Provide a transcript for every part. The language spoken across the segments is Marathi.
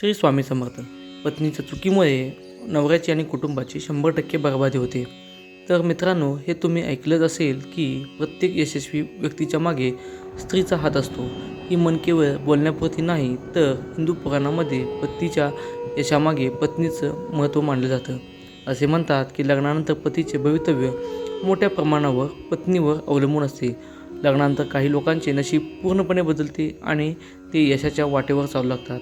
श्री स्वामी समर्थ. पत्नीच्या चुकीमुळे नवऱ्याची आणि कुटुंबाची शंभर टक्के बर्बादी होते. तर मित्रांनो हे तुम्ही ऐकलंच असेल की प्रत्येक यशस्वी व्यक्तीच्या मागे स्त्रीचा हात असतो. ही मन केवळ बोलण्यापुरती नाही तर हिंदू पुराणामध्ये पतीच्या यशामागे पत्नीचं महत्त्व मानलं जातं. असे म्हणतात की लग्नानंतर पतीचे भवितव्य मोठ्या प्रमाणावर पत्नीवर अवलंबून असते. लग्नानंतर काही लोकांचे नशीब पूर्णपणे बदलते आणि ते यशाच्या वाटेवर चालू लागतात.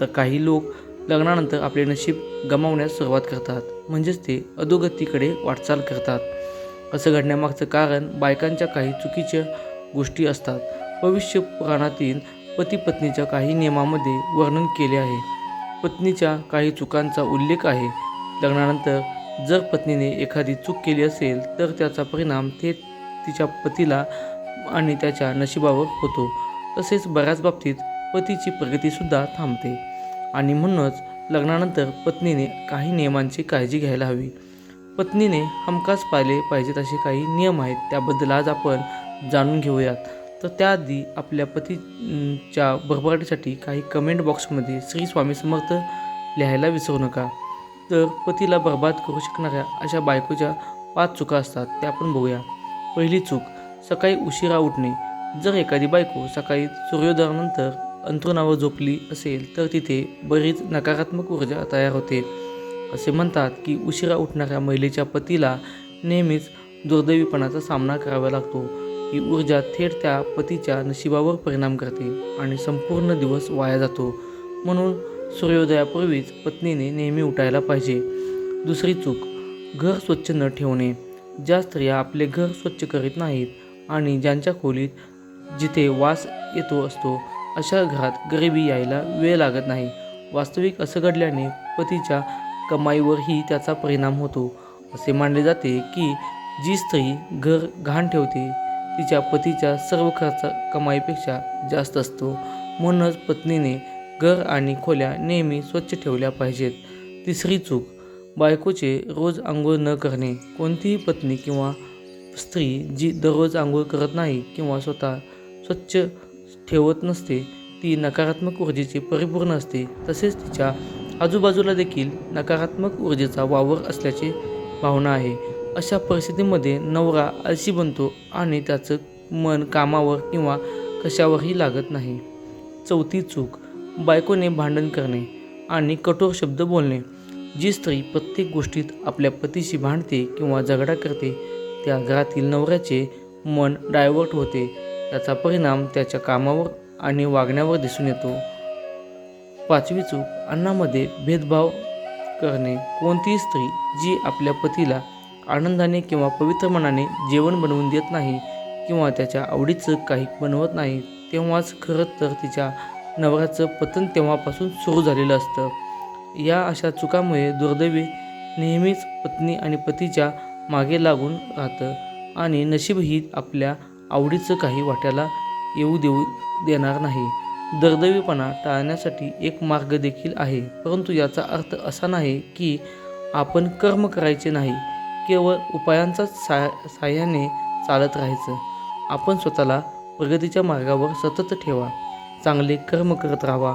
तर काही लोक लग्नानंतर आपले नशीब गमावण्यास सुरुवात करतात. म्हणजेच ते अधोगतीकडे वाटचाल करतात. असं घडण्यामागचं कारण बायकांच्या काही चुकीच्या गोष्टी असतात. भविष्य पुराणातील पती पत्नीच्या काही नियमामध्ये वर्णन केले आहे. पत्नीच्या काही चुकांचा उल्लेख आहे. लग्नानंतर जर पत्नीने एखादी चूक केली असेल तर त्याचा परिणाम थेट तिच्या पतीला आणि त्याच्या नशिबावर होतो. तसेच बऱ्याच बाबतीत पतीची प्रगतीसुद्धा थांबते. आणि म्हणूनच लग्नानंतर पत्नीने काही नियमांची काळजी घ्यायला हवी. पत्नीने हमखास पाहिले पाहिजेत असे काही नियम आहेत त्याबद्दल आज आपण जाणून घेऊयात. तर त्याआधी आपल्या पतीच्या भरभराटीसाठी काही कमेंट बॉक्समध्ये श्री स्वामी समर्थ लिहायला विसरू नका. तर पतीला बर्बाद करू शकणाऱ्या अशा बायकोच्या पाच चुका असतात त्या आपण बघूया. पहिली चूक सकाळी उशिरा उठणे. जर एखादी बायको सकाळी सूर्योदयानंतर अंथरुणावर झोपली असेल तर तिथे बरीच नकारात्मक ऊर्जा तयार होते. असे म्हणतात की उशिरा उठणाऱ्या महिलेच्या पतीला नेहमीच दुर्दैवीपणाचा सामना करावा लागतो. ही ऊर्जा थेट त्या पतीच्या नशिबावर परिणाम करते आणि संपूर्ण दिवस वाया जातो. म्हणून सूर्योदयापूर्वीच पत्नीने नेहमी उठायला पाहिजे. दुसरी चूक घर स्वच्छ न ठेवणे. ज्या स्त्रिया आपले घर स्वच्छ करीत नाहीत आणि ज्यांच्या खोलीत जिथे वास येतो असतो अशा घरात गरिबी यायला वेळ लागत नाही. वास्तविक असं घडल्याने पतीच्या कमाईवरही त्याचा परिणाम होतो. असे मानले जाते की जी स्त्री घर घाण ठेवते तिच्या पतीच्या सर्व खर्च कमाईपेक्षा जास्त असतो. म्हणूनच पत्नीने घर आणि खोल्या नेहमी स्वच्छ ठेवल्या पाहिजेत. तिसरी चूक बायकोचे रोज आंघोळ न करणे. कोणतीही पत्नी किंवा स्त्री जी दररोज आंघोळ करत नाही किंवा स्वतः स्वच्छ ठेवत नसते ती नकारात्मक ऊर्जेची परिपूर्ण असते. तसेच तिच्या आजूबाजूला देखील नकारात्मक ऊर्जेचा वावर असल्याची भावना आहे. अशा परिस्थितीमध्ये नवरा आळशी बनतो आणि त्याचं मन कामावर किंवा कशावरही लागत नाही. चौथी चूक बायकोने भांडण करणे आणि कठोर शब्द बोलणे. जी स्त्री प्रत्येक गोष्टीत आपल्या पतीशी भांडते किंवा झगडा करते त्या घरातील नवऱ्याचे मन डायव्हर्ट होते. याचा परिणाम त्याच्या कामावर आणि वागण्यावर दिसून येतो. पाचवी चूक अन्नामध्ये भेदभाव करणे. कोणतीही स्त्री जी आपल्या पतीला आनंदाने किंवा पवित्र मनाने जेवण बनवून देत नाही किंवा त्याच्या आवडीचं काही बनवत नाही तेव्हाच खरं तर तिच्या नवऱ्याचं पतन तेव्हापासून सुरू झालेलं असतं. या अशा चुकामुळे दुर्दैवी नेहमीच पत्नी आणि पतीच्या मागे लागून राहतं आणि नशीबही आपल्या आवडीचं काही वाट्याला येऊ देऊ देणार नाही. दर्दवीपणा टाळण्यासाठी एक मार्ग देखील आहे. परंतु याचा अर्थ असा नाही की आपण कर्म करायचे नाही. केवळ उपायांचा सा साह्याने चालत राहायचं. आपण स्वतःला प्रगतीच्या मार्गावर सतत ठेवा. चांगले कर्म करत राहावा.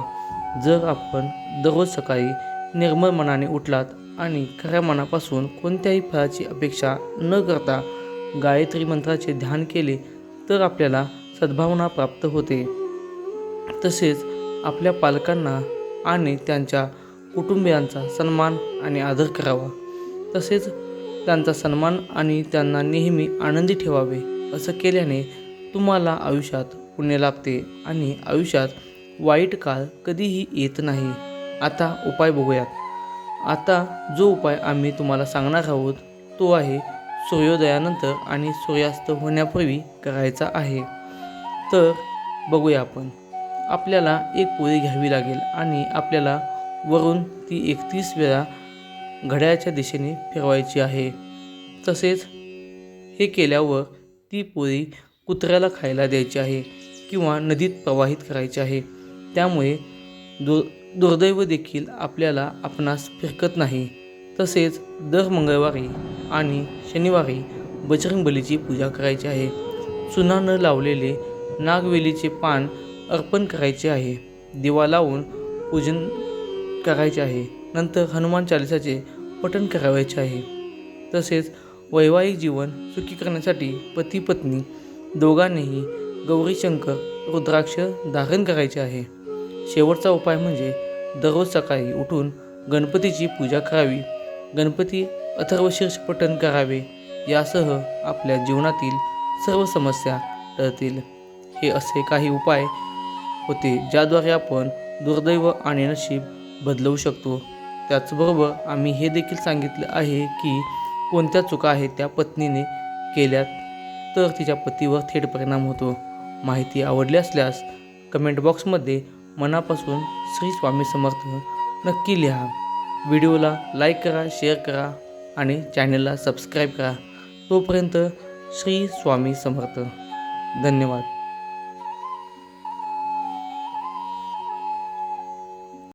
जर आपण दररोज सकाळी निर्मळ मनाने उठलात आणि खऱ्या मनापासून कोणत्याही फळाची अपेक्षा न करता गायत्री मंत्राचे ध्यान केले तर आपल्याला सद्भावना प्राप्त होते. तसेच आपल्या पालकांना आणि त्यांच्या कुटुंबियांचा सन्मान आणि आदर करावा. तसेच त्यांचा सन्मान आणि त्यांना नेहमी आनंदी ठेवावे असं केल्याने तुम्हाला आयुष्यात पुण्य लाभते आणि आयुष्यात वाईट काळ कधीही येत नाही. आता उपाय बघूयात. आता जो उपाय आम्ही तुम्हाला सांगणार आहोत तो आहे सूर्योदयानंतर आणि सूर्यास्त होण्यापूर्वी करायचा आहे. तर बघूया आपण. आपल्याला एक पोळी घ्यावी लागेल आणि आपल्याला वरून ती एकतीस वेळा घड्याळच्या दिशेने फिरवायची आहे. तसेच हे केल्यावर ती पोळी कुत्र्याला खायला द्यायची आहे किंवा नदीत प्रवाहित करायची आहे. त्यामुळे दुर् दुर्दैव देखील आपल्याला आपणास फिरकत नाही. तसेच दर मंगळवारी आणि शनिवारी बजरंगबलीची पूजा करायची आहे. चुना न लावलेले नागवेलीचे पान अर्पण करायचे आहे. दिवा लावून पूजन करायचे आहे. नंतर हनुमान चालिसाचे पठण करावायचे आहे. तसेच वैवाहिक जीवन सुखी करण्यासाठी पती पत्नी दोघांनीही गौरीशंकर रुद्राक्ष धारण करायचे आहे. शेवटचा उपाय म्हणजे दररोज सकाळी उठून गणपतीची पूजा करावी. गणपती अथर्वशीर्ष पठण करावे. यासह आपल्या जीवनातील सर्व समस्या टळतील. हे असे काही उपाय होते ज्याद्वारे आपण दुर्दैव आणि नशीब बदलवू शकतो. त्याचबरोबर आम्ही हे देखील सांगितले आहे की कोणत्या चुका आहेत त्या पत्नीने केल्यात तर तिच्या पतीवर थेट परिणाम होतो. माहिती आवडली असल्यास कमेंट बॉक्समध्ये मनापासून श्री स्वामी समर्थ नक्की लिहा. व्हिडिओला लाईक करा शेअर करा आणि चॅनलला सबस्क्राईब करा. तोपर्यंत श्री स्वामी समर्थ. धन्यवाद.